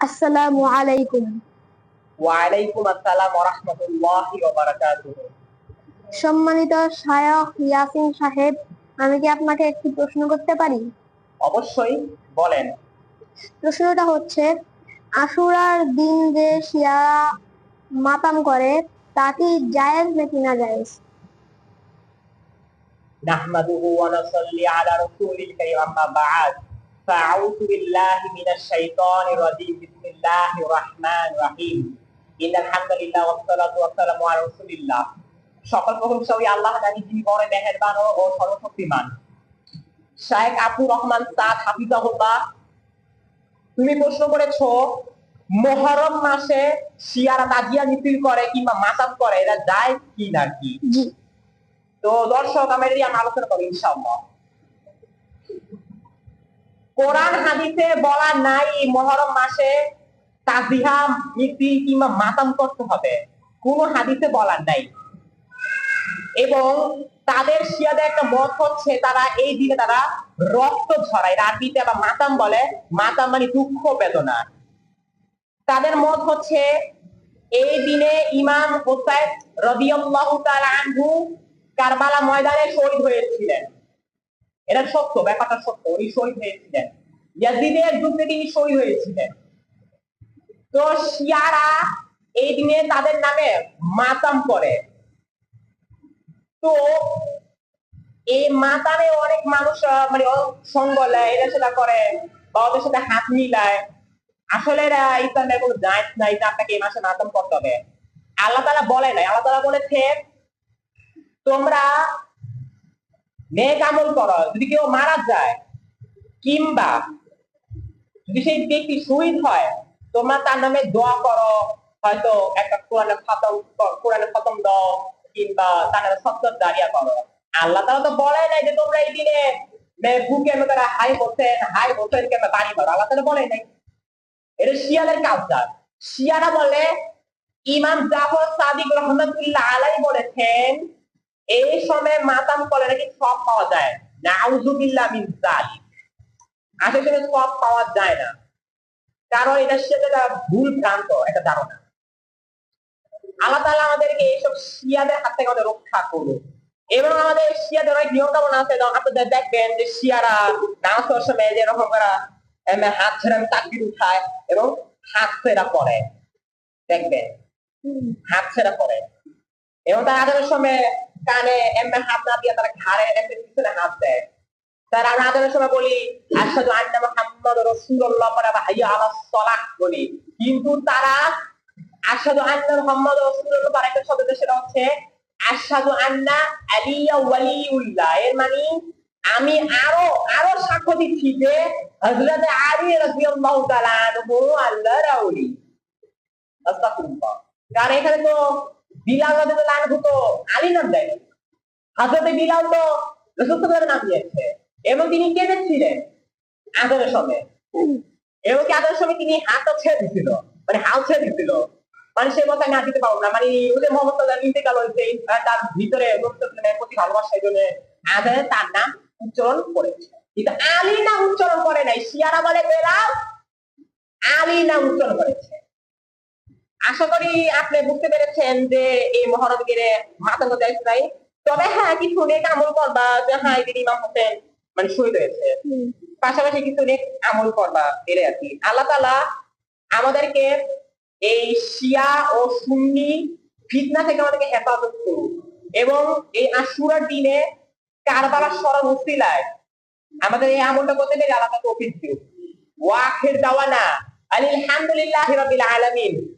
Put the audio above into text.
আসসালামু আলাইকুম। ওয়ালাইকুম আসসালাম ওয়া রাহমাতুল্লাহি ওয়া বারাকাতুহু সম্মানিত শায়খ ইয়াসিন সাহেব আমি কি আপনাকে একটি প্রশ্ন করতে পারি? অবশ্যই বলেন। প্রশ্নটা হচ্ছে আশুরার দিন যে শিয়া মাতাম করে তা কি জায়েজ নাকি না জায়েজ? নাহমাদুহু ওয়া নাসাল্লি আলা রাসূলিল কারীম আম্মা বা'দ। فأعوذ بالله من الشيطان الرجيم بسم الله الرحمن الرحيم إن الحمد لله والصلاة والسلام على رسول الله সকল প্রশংসা ওই আল্লাহ জানি যিনি বড় মেহেরবান ও সর্বশক্তিমান শায়েখ আবু রহমান সাদ হাফিজাহুল্লাহ তুমি প্রশ্ন করেছো মহরম মাসে শিয়ারা তাজিয়া মিছিল করে কিংবা মাতাম করে এরা যায় কি না কি জি তো দর্শক আমরা এটি আমরা আলোচনা করবো ইনশাআল্লাহ কোরআন হাদিসে বলা নাই, মহরম মাসে তাজিহা মিছিল কিংবা মাতাম করতে হবে। কোন হাদিসে বলার নাই। এবং তাদের শিয়াদের একটা মত হচ্ছে, তারা এই দিনে তারা রক্ত ঝরায়। আরবিতে বা মাতাম বলে, মাতাম মানে দুঃখ, বেদনা। তাদের মত হচ্ছে, এই দিনে ইমাম হোসাইন রবিউল্লাহ তাআলা আনহু কারবালা ময়দানে শহীদ হয়েছিলেন। এটা সত্য, ব্যাপারটা সত্য উনি শহীদ হয়েছিলেন। ইয়াজিদের যুদ্ধে তিনি শহীদ হয়েছিলেন। তো শিয়ারা এই দিনে তাদের নামে মাতাম করে। তো এই মাতামে অনেক মানুষ মানে সঙ্গ নেয় এটা সেটা করে, বা ওদের সাথে হাত মিলায়। আসলে এরা ইসলামের কোনো জায়জ নাই যে আপনাকে এই মাসে মাতাম করতে হবে। আল্লাহ তালা বলে নাই। আল্লাহ তালা বলেছে তোমরা নেক আমল করো। যদি কেউ মারা যায়, কিংবা যদি সেই ব্যক্তি শহীদ হয়, তোমরা তার নামে দোয়া করো। হয়তো একটা কোরআনে খতম কোরআনে খতম দাও, কিংবা তার নামে সত্তর দাঁড়িয়া করো। আল্লাহ তালা তো বলে নাই যে তোমরা এই দিনে বুকে তারা হাই বলছেন হাই বলছেন কিংবা বাড়ি করো আল্লাহ তালা বলে নাই। এটা শিয়াদের কালচার শিয়ারা বলে, ইমাম জাফর সাদিক রহমতুল্লাহ আলাই বলেছেন এই সময় মাতাম করে নাকি সব পাওয়া যায়। নাউজুবিল্লাহ মিন জালিক আসলে সব পাওয়া যায় না। কারণ এটা সেটা ভুল ভ্রান্ত একটা ধারণা। আল্লাহ তাআলা আমাদেরকে এইসব শিয়াদের হাত থেকে আমাদের রক্ষা করুন এবং আমাদের শিয়াদের অনেক নিয়ম কানুন আছে আপনাদের দেখবেন যে শিয়ারা নামাজ পড়ার সময় যেরকম করা এম, হাত ছেড়ে তাকবির উঠায় এবং হাত ছেড়া করে। দেখবেন? হাত ছেড়া করে। এবং তারা আদানের সময় কানে এমনি হাত না দিয়ে তারা ঘাড়ে এমনি পিছনে হাত দেয়। তারা আমরা আদানের সময় বলি আসাদু আন্না মুহাম্মদ রাসূলুল্লাহ পরে বা হাইয়া আলা সালাহ বলি। কিন্তু তারা আসাদু আন্না মুহাম্মদ রাসূলুল্লাহ পরে একটা শব্দ সেটা হচ্ছে আসাদু আন্না আলিয়া ওয়ালিউল্লাহ। এর মানে আমি আরও আরও সাক্ষ্য দিচ্ছি যে হযরত আলী রাদিয়াল্লাহু তাআলা আনহু আল্লাহর আউলি। আস্তাগফিরুল্লাহ। কারণ এখানে তো বিলাল রাদিয়াল্লাহু আনহু তো আলী দেয়। হযরত বিলাল তো নাম দিয়েছে, এবং তিনি এবং কি তিনি ছেড়ে দিছিল মানে হাল ছেড়ে দিছিল। মানে সে না দিতে পারব না। মানে ওদের ইন্তেকাল হয়েছে তার ভিতরে রসুলের প্রতি ভালোবাসা এই জন্য আদরে তার নাম উচ্চারণ করেছে। কিন্তু আলী নাম উচ্চারণ করে নাই, শিয়ারা বলে বেলাল আলী নাম উচ্চারণ করেছে। আশা করি আপনি বুঝতে পেরেছেন যে এই মহরম গিরে মাতাঙ্গ দেয় নাই। তবে হ্যাঁ কিছু নেক আমল করবা যে হ্যাঁ এদিন ইমাম হোসেন মানে শহীদ হয়েছে। পাশাপাশি কিছু নেক আমল করবা এর আর কি। আল্লাহ তালা আমাদেরকে এই শিয়া ও সুন্নি ফিতনা থেকে আমাদেরকে হেফাজত করুন এবং এই আশুরার দিনে কারবালার স্মরণ উসিলায় আমাদের এই আমলটা করতে পেরে আল্লাহ তাকে অভিজ্ঞ ওয়াখির দাওয়ানা আলহামদুলিল্লাহ রাবিল আলামিন।